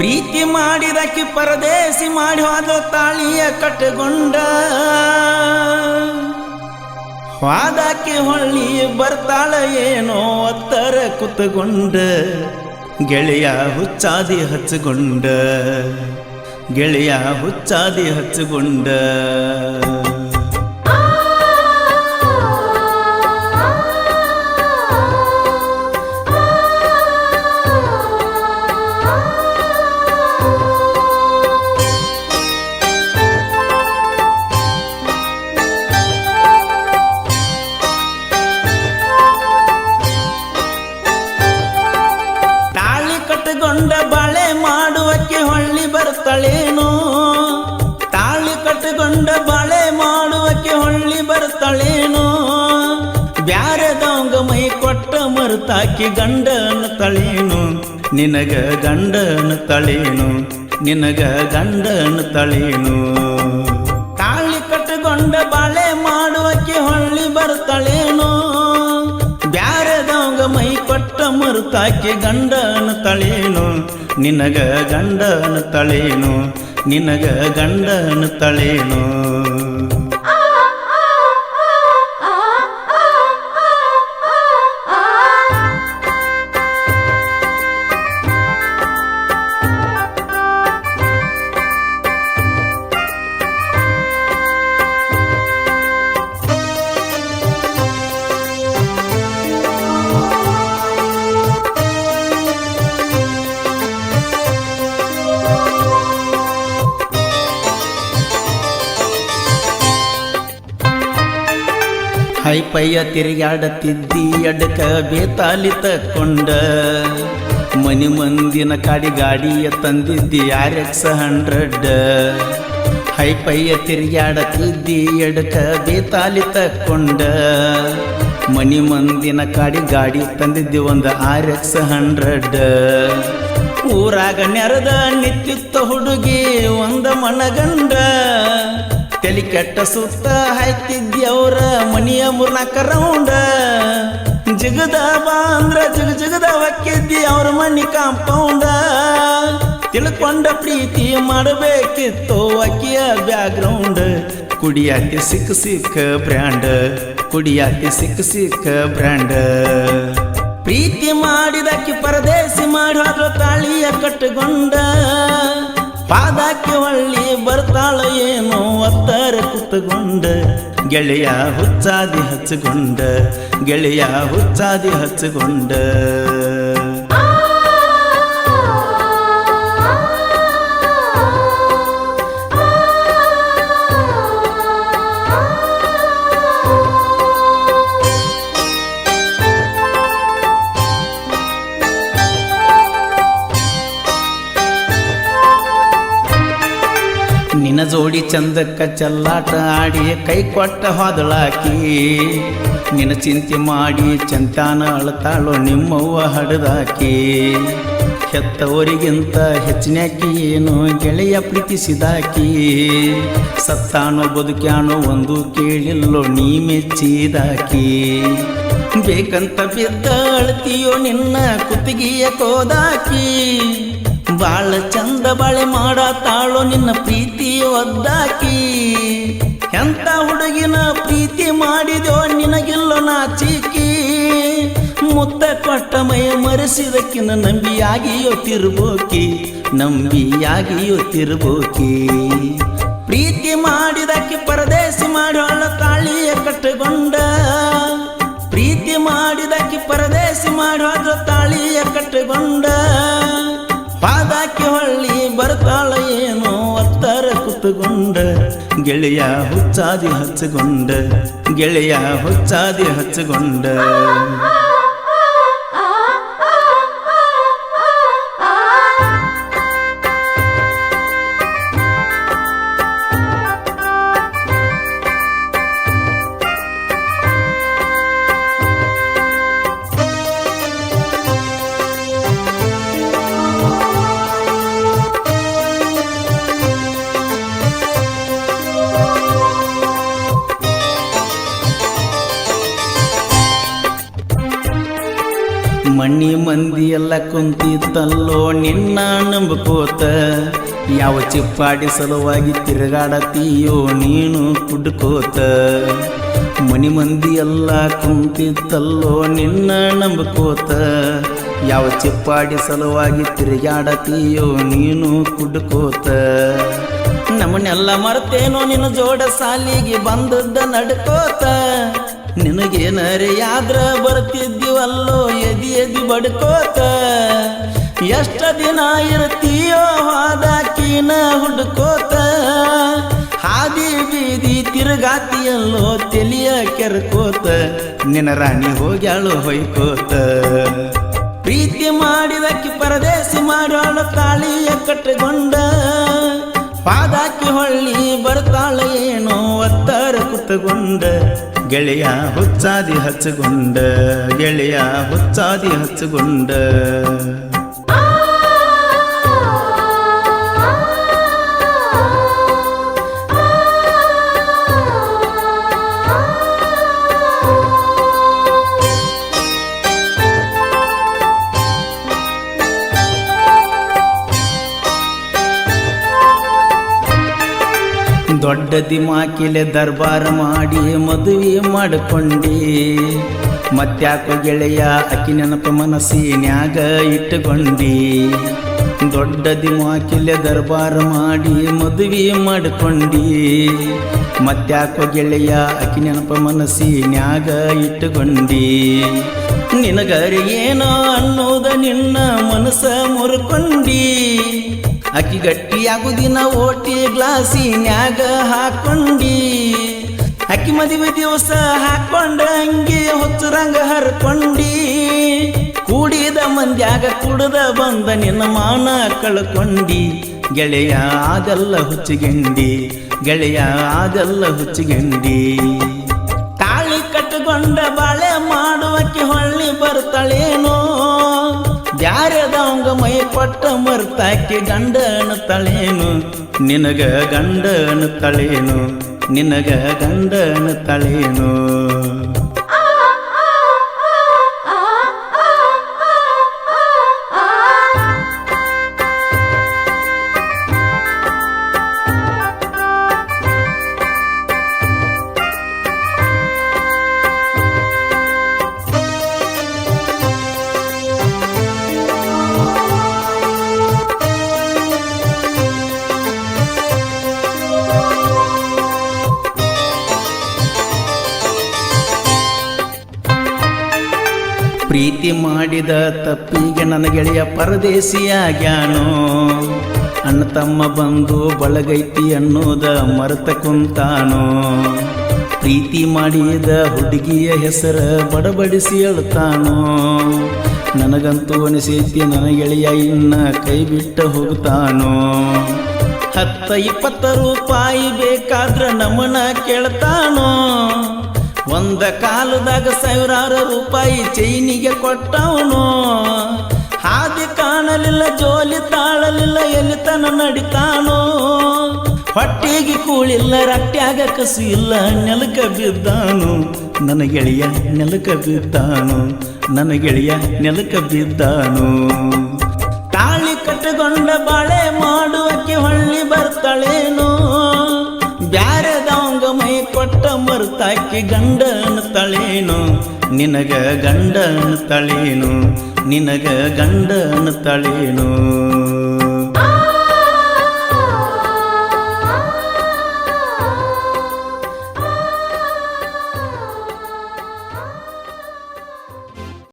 ಪ್ರೀತಿ ಮಾಡಿದಕ್ಕೆ ಪರದೇಸಿ ಮಾಡಿ ಹೋದ ತಾಳಿಯ ಕಟ್ಟಗೊಂಡ. ವಾದಕ್ಕೆ ಹೊಳ್ಳಿ ಬರ್ತಾಳ ಏನೋ ಒತ್ತರ ಕುತ್ತಗೊಂಡ. ಗೆಳೆಯ ಹುಚ್ಚಾದಿ ಹಚ್ಚಗೊಂಡ. ಗೆಳೆಯ ಹುಚ್ಚಾದಿ ಹಚ್ಚಗೊಂಡ. ಬ್ಯಾರೆ ಬ್ಯಾರೆದವಂಗ ಮೈ ಕೊಟ್ಟ ಮರುತಾಕಿ ಗಂಡನ ತಳೇನು? ನಿನಗ ಗಂಡನ ತಳೇನು? ನಿನಗ ಗಂಡನ ತಳೇನು? ತಾಳಿ ಕಟ್ಟಿಕೊಂಡ ಬಾಳೆ ಮಾಡುವಕ್ಕೆ ಹೊಳ್ಳಿ ಬರ್ತಾಳೇನೋ? ಬ್ಯಾರೆದವಂಗ ಮೈ ಕೊಟ್ಟ ಮರುತಾಕಿ ಗಂಡನ ತಳೇನು? ನಿನಗ ಗಂಡನ ತಳೇನು? ನಿನಗ ಗಂಡನ ತಳೇನು? ಹೈಪಯ್ಯ ತಿರುಗಾಡತಿದ್ದಿ ಎಡಕ ಬೇತಾಲಿ ತಕ್ಕೊಂಡ ಮನಿ ಮಂದಿನ ಕಾಡಿ ಗಾಡಿಯ ತಂದಿದ್ದಿ ಆರ್ ಎಕ್ಸ್ ಹಂಡ್ರೆಡ್ ಹೈಪಯ್ಯ ತಿರುಗಾಡತಿದ್ದಿ ಎಡಕ ಬೇತಾಲಿ ತಕ್ಕೊಂಡ ಮನಿ ಮಂದಿನ ಕಾಡಿ ಗಾಡಿ ತಂದಿದ್ದಿ ಒಂದು ಆರ್ ಎಕ್ಸ್ ಹಂಡ್ರೆಡ್ ಊರಾಗ ನೆರದ ನಿತ್ಯುತ್ತ ಹುಡುಗಿ, ಒಂದ ಮನಗಂಡ. ತಲಿ ಕೆಟ್ಟ ಸುತ್ತ ಹಾಯ್ತಿದ್ಯವ್ರ ಮನಿಯ ಮೂರ್ನಾಕ ರೌಂಡ ಜಿಗದ ಬಾ ಅಂದ್ರ ಜಿಗ ಜಿಗದ ಹೊಕ್ಕಿದ್ದಿ ಅವ್ರ ಮನಿ ಕಾಂಪೌಂಡ ತಿಳ್ಕೊಂಡ ಪ್ರೀತಿ ಮಾಡಬೇಕಿತ್ತು ಅಕ್ಕಿಯ ಬ್ಯಾಗ್ರೌಂಡ್ ಕುಡಿಯಾಕೆ ಸಿಕ್ಕ ಸಿಕ್ಕ ಬ್ರ್ಯಾಂಡ್ ಕುಡಿಯಾಕೆ ಸಿಕ್ಕ ಸಿಕ್ಕ ಬ್ರ್ಯಾಂಡ್ ಪ್ರೀತಿ ಮಾಡಿದಕ್ಕೆ ಪರದೇಶಿ ಮಾಡಿ ಹೋದ್ರ ತಾಳಿಯ ಕಟ್ಟಗೊಂಡ. ಪಾದಕ್ಕೆ ಹೊಳ್ಳಿ ಬರ್ತಾಳ ಏನೋ ಒತ್ತರ ಕುತ್ತುಕೊಂಡ. ಗೆಳೆಯ ಹುಚ್ಚಾದಿ ಹಚ್ಚಿಕೊಂಡ. ಗೆಳೆಯ ಹುಚ್ಚಾದಿ ಹಚ್ಚಗೊಂಡ ಚಂದಕ್ಕ ಚಲ್ಲಾಟ ಆಡಿ ಕೈ ಕೊಟ್ಟ ಹೊದಳಾಕಿ, ನಿನ್ನ ಚಿಂತೆ ಮಾಡಿ ಚಂತಾನ ಅಳತಾಳು ನಿಮ್ಮವ್ವ ಹಡದಾಕಿ. ಹೆತ್ತವರಿಗಿಂತ ಹೆಚ್ಚಿನ್ಯಾಕಿ ಏನು ಗೆಳೆಯ ಪ್ರೀತಿಸಿದಾಕಿ ಸತ್ತಾನೋ ಬದುಕ್ಯಾನೋ ಒಂದು ಕೇಳಿಲ್ಲೋ ನೀ ಮೆಚ್ಚಿದಾಕಿ. ಬೇಕಂತ ಬಿದ್ದ ಅಳ್ತೀಯೋ ನಿನ್ನ ಕುತ್ತಿಗೆಯ ಕೋದಾಕಿ ಬಾಳ ಚಂದ ಬಳೆ ಬಾಳೆ ಮಾಡತಾಳೋ ನಿನ್ನ ಪ್ರೀತಿ ಒದ್ದಾಕಿ ಎಂತ ಹುಡುಗಿನ ಪ್ರೀತಿ ಮಾಡಿದೋ ನಿನಗಿಲ್ಲ ನಾಚಿಕಿ ಮುತ್ತ ಕೊಟ್ಟ ಮೈ ಮರೆಸಿದಕ್ಕಿನ ನಂಬಿಯಾಗಿಯೋ ತಿರುಬೋಕಿ ನಂಬಿಯಾಗಿಯೋ ತಿರುಬೋಕಿ. ಪ್ರೀತಿ ಮಾಡಿದಕ್ಕೆ ಪರದೇಶಿ ಮಾಡೋಳ ತಾಳಿಯ ಕಟ್ಟಗೊಂಡ ಪ್ರೀತಿ ಮಾಡಿದಕ್ಕೆ ಪರದೇಶಿ ಮಾಡೋದ್ರ ತಾಳಿಯ ಕಟ್ಟಗೊಂಡ ಪಾದಕ್ಕೆ ಹೊಳ್ಳಿ ಬರ್ತಾಳ ಏನೋ ಒತ್ತರ ಕುತ್ತುಗೊಂಡ ಗೆಳೆಯ ಹುಚ್ಚಾದಿ ಹಚ್ಚಗೊಂಡ ಗೆಳೆಯ ಹುಚ್ಚಾದಿ ಹಚ್ಚಗೊಂಡ ಎಲ್ಲ ಕುಂತಿತ್ತಲ್ಲೋ, ನಿನ್ನ ನಂಬಕೋತ. ಯಾವ ಚಿಪ್ಪಾಡಿ ಸಲುವಾಗಿ ತಿರುಗಾಡತೀಯೋ, ನೀನು ಕುಡ್ಕೋತ. ಮನಿ ಮಂದಿ ಎಲ್ಲ ಕುಂತಿತ್ತಲ್ಲೋ, ನಿನ್ನ ನಂಬಕೋತ. ಯಾವ ಚಿಪ್ಪಾಡಿ ಸಲುವಾಗಿ ತಿರುಗಾಡತೀಯೋ, ನೀನು ಕುಡ್ಕೋತ. ನಮ್ಮನ್ನೆಲ್ಲ ಮರ್ತೇನೋ, ನಿನ್ನ ಜೋಡ ಸಾಲಿಗೆ ಬಂದದ್ದ ನಡ್ಕೋತ. ನಿನಗೇನರೆ ಯಾದ್ರ ಬರ್ತಿದ್ದೀವಲ್ಲೋ ಎದಿ ಎದಿ ಬಡ್ಕೋತ? ಎಷ್ಟ ದಿನ ಇರ್ತೀಯೋ ಹಾದಾಕಿನ ಹುಡ್ಕೋತ? ಹಾದಿ ಬೀದಿ ತಿರುಗಾತಿಯಲ್ಲೋ ತೆಲಿಯ ಕೆರ್ಕೋತ? ನಿನ್ನ ರಾಣಿ ಹೋಗ್ಯಾಳು ಹೊಯ್ಕೋತ? ಪ್ರೀತಿ ಮಾಡಿದಕ್ಕೆ ಪರದೇಶಿ ಮಾಡೋಳು ತಾಳಿಯ ಕಟ್ಟಗೊಂಡ? ಪಾದಾಕಿ ಹೊಳ್ಳಿ ಬರ್ತಾಳೆ ಏನೋ ಒತ್ತರ ಕುತ್ತಗೊಂಡ ಗೆಳೆಯ ಹುಚ್ಚಾದಿ ಹಚ್ಚುಗೊಂಡ ಗೆಳೆಯ ಹುಚ್ಚಾದಿ ಹಚ್ಚಗೊಂಡ ದೊಡ್ಡ ದಿಮಾಕಿಲೆ ದರ್ಬಾರ ಮಾಡಿ ಮದುವೆ ಮಾಡಿಕೊಂಡಿ. ಮತ್ತ್ಯಾಕೋ ಗೆಳೆಯ ಅಕ್ಕಿ ನೆನಪ ಮನಸ್ಸಿನ್ಯಾಗ ಇಟ್ಟುಕೊಂಡಿ. ದೊಡ್ಡ ದಿಮಾಕಿಲೆ ದರ್ಬಾರ ಮಾಡಿ ಮದುವೆ ಮಾಡಿಕೊಂಡಿ. ಮತ್ತ್ಯಾಕೋ ಗೆಳೆಯ ಅಕ್ಕಿ ನೆನಪ ಮನಸ್ಸಿನ್ಯಾಗ ಇಟ್ಟುಕೊಂಡಿ. ನಿನಗರಿ ಏನೋ ಅನ್ನೋದ ನಿನ್ನ ಮನಸ್ಸ ಮುರ್ಕೊಂಡಿ. ಅಕ್ಕಿ ಗಟ್ಟಿಯಾಗುದಿನ ಓಟಿ ಗ್ಲಾಸಿನ್ಯಾಗ ಹಾಕೊಂಡಿ. ಅಕ್ಕಿ ಮದುವೆ ದಿವಸ ಹಾಕೊಂಡ ಹಂಗೆ ಹೊತ್ತು ರಂಗ ಹರ್ಕೊಂಡಿ. ಕೂಡಿದ ಮಂದ್ಯಾಗ ಕುಡಿದ ಬಂದ ನಿನ್ನ ಮಾನ ಕಳ್ಕೊಂಡಿ. ಗೆಳೆಯ ಆದಲ್ಲ ಹುಚ್ಚಿಗೆಂಡಿ, ಗೆಳೆಯ ಆದಲ್ಲ ಹುಚ್ಚಿಗೆಂಡಿ. ತಾಳಿ ಕಟ್ಟುಕೊಂಡ ಬಾಳೆ ಮಾಡುವಕ್ಕೆ ಹೊಳ್ಳಿ ಬರ್ತಾಳೇನೋ. ಮೈ ಮರ್ತಾಕಿ ಗಂಡನ ತಳೇನು? ನಿನಗ ಗಂಡನ ತಳೇನು? ನಿನಗ ಗಂಡನ ತಳೇನು? ಪ್ರೀತಿ ಮಾಡಿದ ತಪ್ಪಿಗೆ ನನ್ನ ಗೆಳೆಯ ಪರದೇಶಿಯಾಗ್ಯಾನೋ ಅಣ್ಣ ತಮ್ಮ ಬಂದು ಬಳಗೈತಿ ಅನ್ನೋದ ಮರೆತ ಕುಂತಾನೋ. ಪ್ರೀತಿ ಮಾಡಿದ ಹುಡುಗಿಯ ಹೆಸರ ಬಡಬಡಿಸಿ ಹೇಳ್ತಾನೋ ನನಗಂತೂ ಅನಿಸೈತಿ ನನ್ನ ಗೆಳೆಯ ಇನ್ನ ಕೈ ಬಿಟ್ಟು ಹೋಗ್ತಾನೋ. ಹತ್ತ ಇಪ್ಪತ್ತ ರೂಪಾಯಿ ಬೇಕಾದ್ರ ನಮನ ಕೇಳ್ತಾನೋ. ಒಂದ ಕಾಲದಾಗ ಸಾವಿರಾರು ರೂಪಾಯಿ ಚೈನಿಗೆ ಕೊಟ್ಟವನು. ಹಾದಿ ಕಾಣಲಿಲ್ಲ, ಜೋಲಿ ತಾಳಲಿಲ್ಲ ಎಲ್ಲಿ ತನ ನಡಿತಾನೋ. ಹೊಟ್ಟಿಗೆ ಕೂಳಿಲ್ಲ ರಟ್ಟ್ಯಾಗ ಕಸು ಇಲ್ಲ, ನೆಲಕ ಬಿದ್ದಾನು. ನನ್ನ ಗೆಳೆಯ ನೆಲಕ ಬಿದ್ದಾನು. ನನ್ನ ಗೆಳೆಯ ನೆಲಕ ಬಿದ್ದಾನು. ತಾಳಿ ಕಟ್ಟಗೊಂಡ ಬಾಳೆ ಮಾಡುವಕ್ಕೆ ಹೊಳ್ಳಿ ಬರ್ತಾಳೇನೋ. ಮರ್ತಾಕಿ ಗಂಡನ ತಳೇನು? ನಿನಗ ಗಂಡನ ತಳೇನು? ನಿನಗ ಗಂಡನ ತಳೇನು?